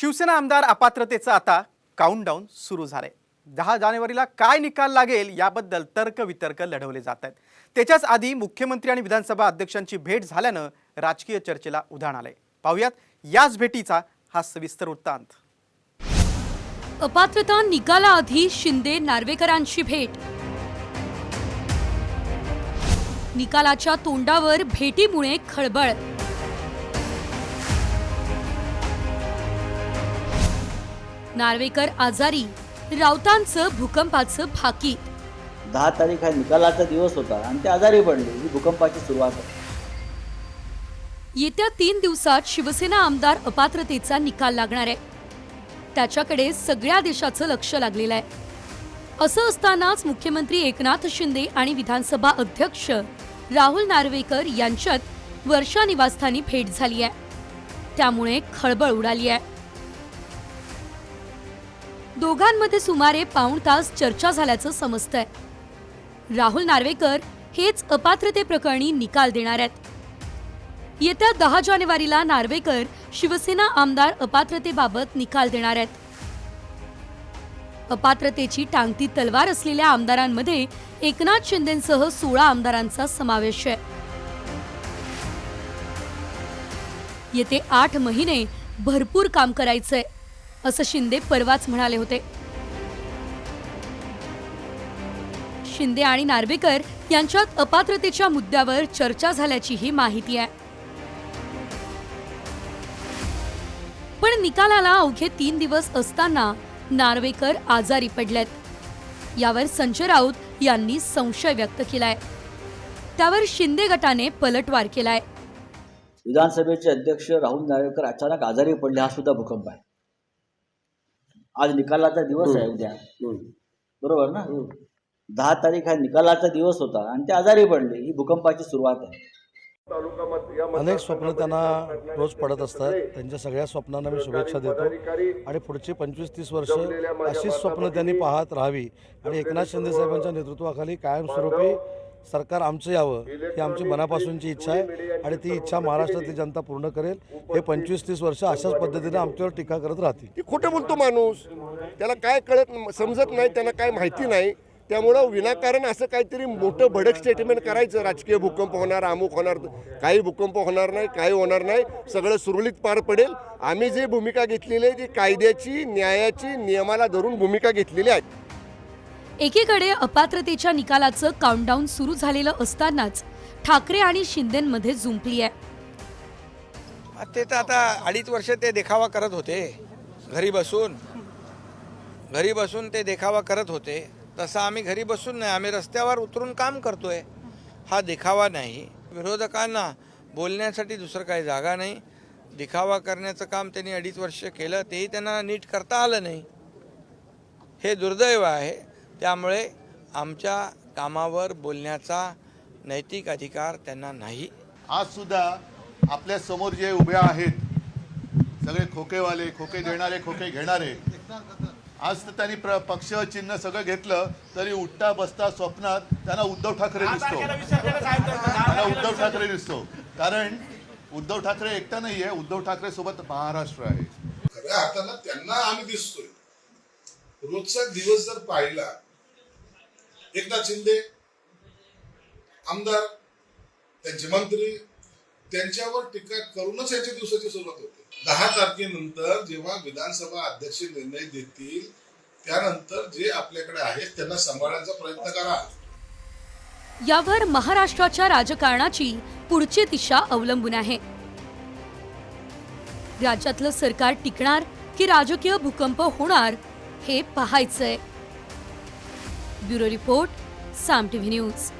शिवसेना आमदार अपात्रतेचं आता काउंटडाऊन सुरू झालंय. दहा जानेवारीला काय निकाल लागेल याबद्दल तर्कवितर्क लढवले जात आहेत. त्याच्याच आधी मुख्यमंत्री आणि विधानसभा अध्यक्षांची भेट झाल्यानं राजकीय चर्चेला उधाण आलंय. पाहुयात याच भेटीचा हा सविस्तर वृत्तांत. अपात्रता निकालाआधी शिंदे नार्वेकरांची भेट. निकालाच्या तोंडावर भेटीमुळे खळबळ. नार्वेकर आजारी. राऊतांचं भूकंपाचं भाकी दहा तारीख हा निकालाचा दिवस होता आणि ते आजारी पडले. ही भूकंपाची सुरुवात येत्या तीन दिवसात शिवसेना आमदार अपात्रतेचा निकाल लागणार आहे. त्याच्याकडे सगळ्या देशाचं लक्ष लागलेलं आहे. असं असतानाच मुख्यमंत्री एकनाथ शिंदे आणि विधानसभा अध्यक्ष राहुल नार्वेकर यांच्यात वर्षा निवासस्थानी भेट झाली आहे. त्यामुळे खळबळ उडाली आहे. दोघांमध्ये सुमारे पाऊण तास चर्चा झाल्याचं समजतंय. राहुल नार्वेकर हेच अपात्रते प्रकरणी निकाल देणार आहेत. येत्या दहा जानेवारीला नार्वेकर शिवसेना आमदार अपात्रतेबाबत निकाल देणार आहेत. अपात्रतेची टांगती तलवार असलेल्या आमदारांमध्ये एकनाथ शिंदेसह सोळा आमदारांचा समावेश आहे. येते आठ महिने भरपूर काम करायचंय. असं शिंदे परवाच म्हणाले होते. शिंदे आणि नार्वेकर यांच्यात अपात्रतेच्या मुद्द्यावर चर्चा झाल्याचीही माहिती आहे. पण निकालाला अवघे तीन दिवस असताना नार्वेकर आजारी पडलेत. यावर संजय राऊत यांनी संशय व्यक्त केलाय. त्यावर शिंदे गटाने पलटवार केलाय. विधानसभेचे अध्यक्ष राहुल नार्वेकर अचानक आजारी पडले हा सुद्धा भूकंप आहे. आज निकालाचा दिवस आहे उद्या. बरोबर ना? दहा तारीख हा निकालाचा दिवस होता आणि ते आजारी पडले. ही भूकंपाची सुरुवात आहे. अनेक स्वप्न त्यांना रोज पडत असतात. त्यांच्या सगळ्या स्वप्नांना मी शुभेच्छा देतो. आणि पुढची पंचवीस तीस वर्ष अशीच स्वप्न त्यांनी पाहत राहावी. आणि एकनाथ शिंदे साहेबांच्या नेतृत्वाखाली कायमस्वरूपी सरकार आमचं यावं ही आमची मनापासूनची इच्छा आहे आणि ती इच्छा महाराष्ट्रातली जनता पूर्ण करेल. हे पंचवीस तीस वर्ष अशाच पद्धतीने आमच्यावर टीका करत राहतील. की खोटं बोलतो माणूस. त्याला काय कळत समजत नाही त्यांना काय माहिती नाही. त्यामुळं विनाकारण असं काहीतरी मोठं भडक स्टेटमेंट करायचं. राजकीय भूकंप होणार अमुक होणार काही भूकंप होणार नाही काही होणार नाही. सगळं सुरळीत पार पडेल. आम्ही जी भूमिका घेतलेली आहे ती कायद्याची न्यायाची नियमाला धरून भूमिका घेतलेली आहे. एकीकडे अपात्रतेच्या निकालाचं काउंटडाऊन सुरू झालेलं असतानाच ठाकरे आणि शिंदेमध्ये झुंपली आहे. ते तर आता अडीच वर्ष ते देखावा करत होते. घरी बसून. घरी बसून ते देखावा करत होते. तसं आम्ही घरी बसून नाही आम्ही रस्त्यावर उतरून काम करतोय. हा देखावा नाही. विरोधकांना बोलण्यासाठी दुसरं काही जागा नाही. दिखावा करण्याचं काम त्यांनी अडीच वर्ष केलं तेही त्यांना नीट करता आलं नाही. हे दुर्दैव आहे. त्यामुळे आमच्या कामावर बोलण्याचा नैतिक अधिकार त्यांना नाही. आज सुद्धा आपल्यासमोर जे उभे आहेत सगळे खोकेवाले खोके देणारे खोके घेणारे आज तर त्यांनी प्र पक्ष चिन्ह सगळं घेतलं तरी उठता बसता स्वप्नात त्यांना उद्धव ठाकरे दिसतो. त्यांना उद्धव ठाकरे दिसतो. कारण उद्धव ठाकरे एकटा नाहीये उद्धव ठाकरे सोबत महाराष्ट्र आहे. खऱ्या अर्थानं त्यांना आम्ही दिसतोय. रोजचा दिवस जर पाहिला एकनाथ शिंदे आमदार त्यांचे मंत्री त्यांच्यावर टीका करूनच याच्या दिवसाची सुरुवात होते. दहा तारखेनंतर जेव्हा विधानसभा अध्यक्ष निर्णय देतील त्यानंतर जे आपल्याकडे आहेत त्यांना सांभाळण्याचा प्रयत्न करा. यावर महाराष्ट्राच्या राजकारणाची पुढची दिशा अवलंबून आहे. राज्यातलं सरकार टिकणार की राजकीय भूकंप होणार हे पाहायचंय. Bureau report Saam TV news.